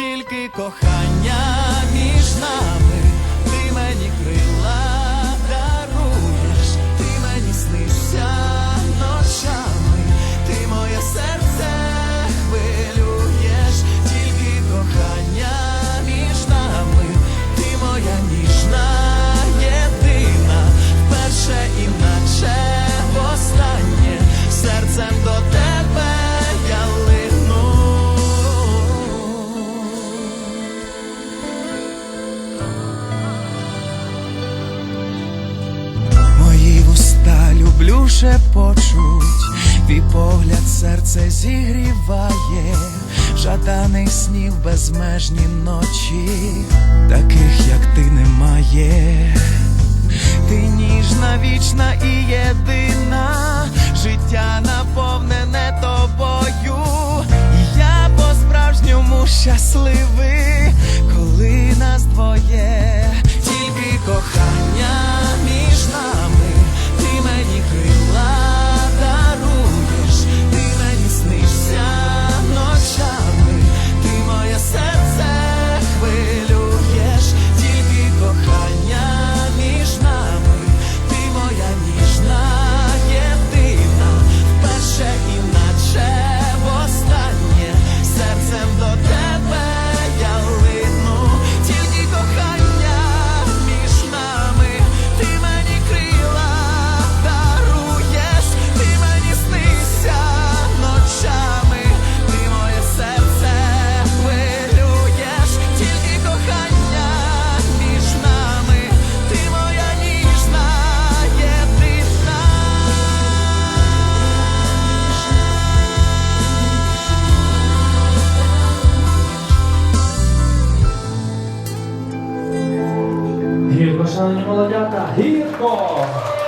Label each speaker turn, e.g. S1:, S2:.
S1: Тільки кохання шепочуть, твій погляд серце зігріває, жаданий снів безмежні ночі, таких як ти немає. Ти ніжна, вічна і єдина, життя наповнене тобою. Я по-справжньому щасливий,
S2: Rosângela de Rico!